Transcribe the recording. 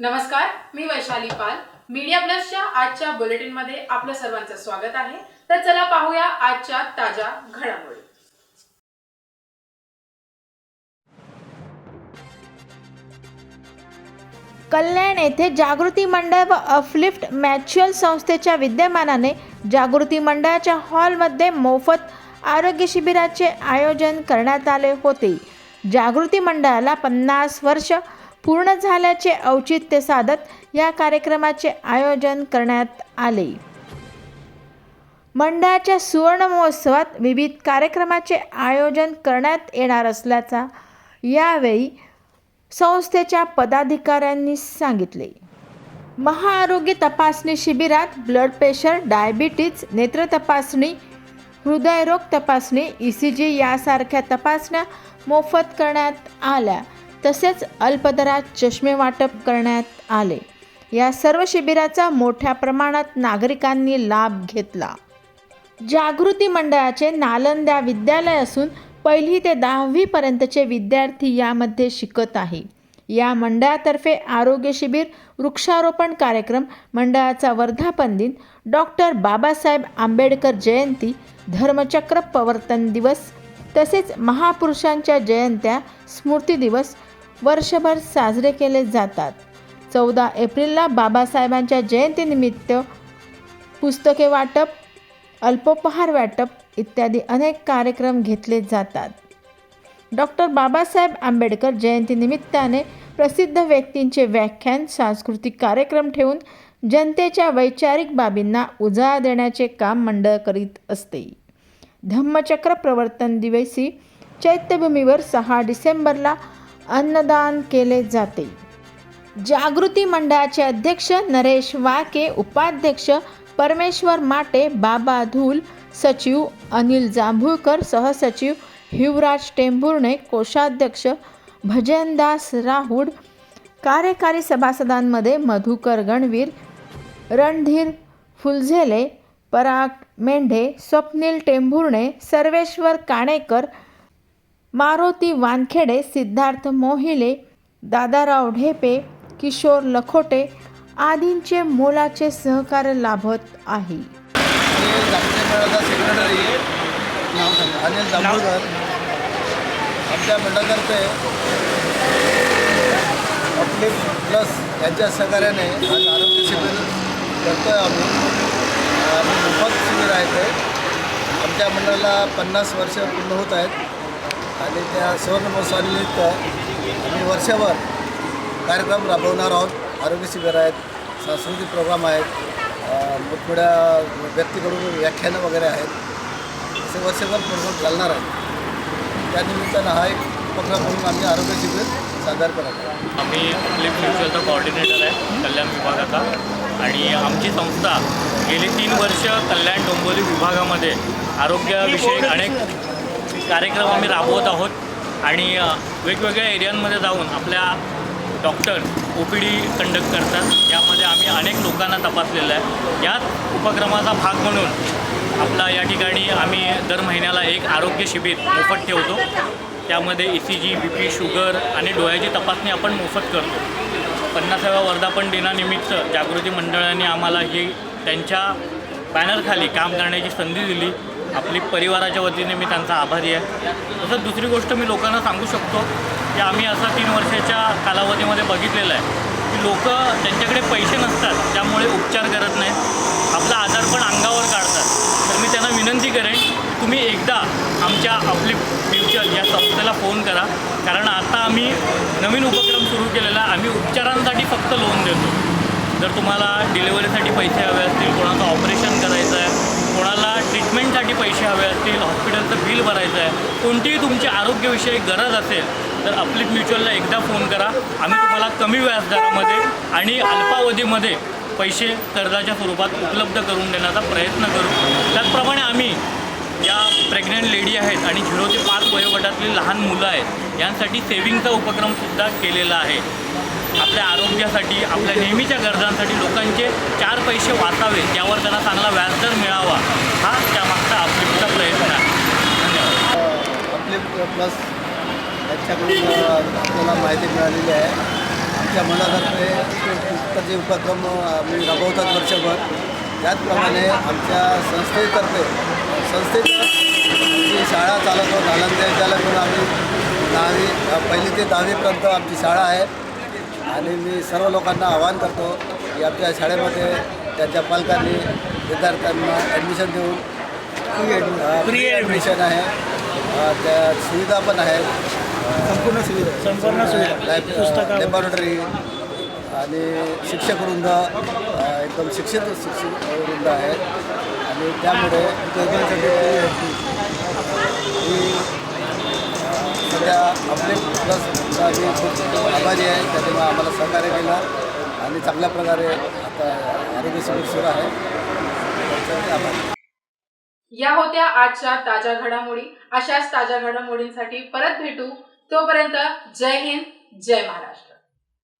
नमस्कार मी वैशाली पाल. मीडिया प्लसच्या आजच्या बुलेटिनमध्ये आपलं सर्वांचं स्वागत आहे. तर चला पाहूया आजच्या ताज्या घडामोडी. कल्याण येथे जागृती मंडळ व अपलिफ्ट मॅच्युअल संस्थेच्या विद्यमानाने जागृती मंडळाच्या हॉलमध्ये मोफत आरोग्य शिबिराचे आयोजन करण्यात आले होते. जागृती मंडळाला पन्नास वर्ष पूर्ण झाल्याचे औचित्य साधत या कार्यक्रमाचे आयोजन करण्यात आले. मंडळाच्या सुवर्ण महोत्सवात विविध कार्यक्रमाचे आयोजन करण्यात येणार असल्याचा यावेळी संस्थेच्या पदाधिकाऱ्यांनी सांगितले. महाआरोग्य तपासणी शिबिरात ब्लड प्रेशर डायबिटीज नेत्र तपासणी हृदयरोग तपासणी ई सी जी यासारख्या तपासण्या मोफत करण्यात आल्या. तसेच अल्पदरात चष्मे वाटप करण्यात आले. या सर्व शिबिराचा मोठ्या प्रमाणात नागरिकांनी लाभ घेतला. जागृती मंडळाचे नालंदा विद्यालय असून पहिली ते दहावीपर्यंतचे विद्यार्थी यामध्ये शिकत आहे. या मंडळातर्फे आरोग्य शिबिर वृक्षारोपण कार्यक्रम मंडळाचा वर्धापन दिन डॉक्टर बाबासाहेब आंबेडकर जयंती धर्मचक्र प्रवर्तन दिवस तसेच महापुरुषांच्या जयंत्या स्मृती दिवस वर्षभर साजरे केले जातात. चौदा एप्रिलला बाबासाहेबांच्या जयंतीनिमित्त पुस्तके वाटप अल्पोपहार वाटप इत्यादी अनेक कार्यक्रम घेतले जातात. डॉक्टर बाबासाहेब आंबेडकर जयंतीनिमित्ताने प्रसिद्ध व्यक्तींचे व्याख्यान सांस्कृतिक कार्यक्रम ठेवून जनतेच्या वैचारिक बाबींना उजाळा देण्याचे काम मंडळ करीत असते. धम्मचक्र प्रवर्तन दिवशी चैत्यभूमीवर सहा डिसेंबरला अन्नदान केले जाते. जागृती मंडळाचे अध्यक्ष नरेश वाके उपाध्यक्ष परमेश्वर माटे बाबा धूल सचिव अनिल जांभूळकर सहसचिव हिवराज टेंभुर्णे कोषाध्यक्ष भजनदास राहुड कार्यकारी सभासदांमध्ये मधुकर गणवीर रणधीर फुलझेले पराग मेंढे स्वप्नील टेंभुर्णे सर्वेश्वर काणेकर मारुती वानखेडे सिद्धार्थ मोहिले दादाराव ढेपे किशोर लखोटे आदींचे मोलाचे सहकार्य लाभत आहे. अनिल जांभूळकर आमच्या मंडळातर्फे अपलिफ्ट प्लस यांच्या सहकार्याने आज आरोग्य शिबिर करतो आहे आम्ही. आम्ही मोफत शिबिर आहे ते. आमच्या मंडळाला पन्नास वर्ष पूर्ण होत आहेत. आणि त्या सुवर्णमहोत्सवानिमित्त आम्ही वर्षभर कार्यक्रम राबवणार आहोत. आरोग्य शिबिर आहेत सांस्कृतिक प्रोग्राम आहेत मोठमोठ्या व्यक्तीकडून व्याख्यानं वगैरे आहेत. असे वर्षभर प्रोग्राम चालणार आहेत. त्यानिमित्तानं हा एक उपक्रम म्हणून आम्ही आरोग्य शिबिर सादर करत आहोत. आम्ही फ्लिप फ्युचरचा कॉर्डिनेटर आहे कल्याण विभागाचा. आणि आमची संस्था गेली तीन वर्ष कल्याण डोंबोली विभागामध्ये आरोग्याविषयक अनेक कार्यक्रम आम्ही राबवत आहोत आणि वेगवेगळ्या एरियांमध्ये जाऊन आपल्या doctor O P D conduct करतात. यामध्ये आम्ही अनेक लोकांना तपासलेलं आहे. याच उपक्रमाचा भाग म्हणून आपला या ठिकाणी आम्ही दर महिन्याला एक आरोग्य शिबिर मोफत ठेवतो. त्यामध्ये E C G B P sugar आणि डोळ्याची तपासणी आपण मोफत करतो. पन्नासाव्या वर्धापन दिनानिमित्त जागृती मंडळाने आम्हाला ही त्यांच्या बॅनरखाली काम करण्याची संधी दिली. आपली परिवाराच्या वतीने मी त्यांचा आभारी आहे. तसंच दुसरी गोष्ट मी लोकांना सांगू शकतो की आम्ही असं तीन वर्षाच्या कालावधीमध्ये बघितलेलं आहे की लोक त्यांच्याकडे पैसे नसतात त्यामुळे उपचार करत नाहीत. आपला आजार पण अंगावर काढतात. तर मी त्यांना विनंती करेन तुम्ही एकदा आमच्या आपली फ्युचर या संस्थेला फोन करा. कारण आता आम्ही नवीन उपक्रम सुरू केलेला आहे. आम्ही उपचारांसाठी फक्त लोन देतो. जर तुम्हाला डिलिव्हरीसाठी पैसे हवे असतील कोणाचं ऑपरेशन करायचं आहे कोणाला ट्रीटमेंटसाठी पैसे हवे असतील हॉस्पिटलचं बिल भरायचं आहे कोणतीही तुमची आरोग्यविषयक गरज असेल तर आपली म्युच्युअलला एकदा फोन करा. आम्ही तुम्हाला कमी व्याजदरामध्ये आणि अल्पावधीमध्ये पैसे कर्जाच्या स्वरूपात उपलब्ध करून देण्याचा प्रयत्न करू. त्याचप्रमाणे आम्ही या प्रेग्नंट लेडी आहेत आणि झिरो ते पाच वयोगटातली लहान मुलं आहेत यांसाठी सेविंगचा उपक्रमसुद्धा केलेला आहे. आपल्या आरोग्यासाठी आपल्या नेहमीच्या गरजांसाठी लोकांचे चार पैसे वाचावे त्यावर त्यांना चांगला व्याजदर मिळावा हा त्यामागचा आपला प्रयत्न आहे. धन्यवाद. प्लस याच्याकडून आपल्याला माहिती मिळालेली आहे. आमच्या मनातर्फे तर जे उपक्रम आम्ही राबवतात वर्षभर त्याचप्रमाणे आमच्या संस्थेतर्फे संस्थेत जी शाळा चालवतो नालंदा विद्यालय म्हणून आम्ही दहावी पहिली ते दहावीपर्यंत आमची शाळा आहे. आणि मी सर्व लोकांना आवाहन करतो की आमच्या शाळेमध्ये त्यांच्या पालकांनी विद्यार्थ्यांना ॲडमिशन देऊन फ्री ॲडमिशन आहे. त्या सुविधा पण आहेत. संपूर्ण सुविधा. संपूर्ण सुविधा. लॅबॉरेटरी आणि शिक्षक वृंद एकदम शिक्षित शिक्षक वृंद आहेत. आणि त्यामुळे ही सध्या आपले प्लस हे खूप आभारी आहे त्याच्यामुळे आम्हाला सहकार्य केला आणि चांगल्या प्रकारे आता आरोग्य सुरू सुरू आहे. या होत्या आजच्या ताज्या घडामोडी. अशाच ताज्या घडामोडींसाठी परत भेटू. तोपर्यंत जय हिंद जय महाराष्ट्र.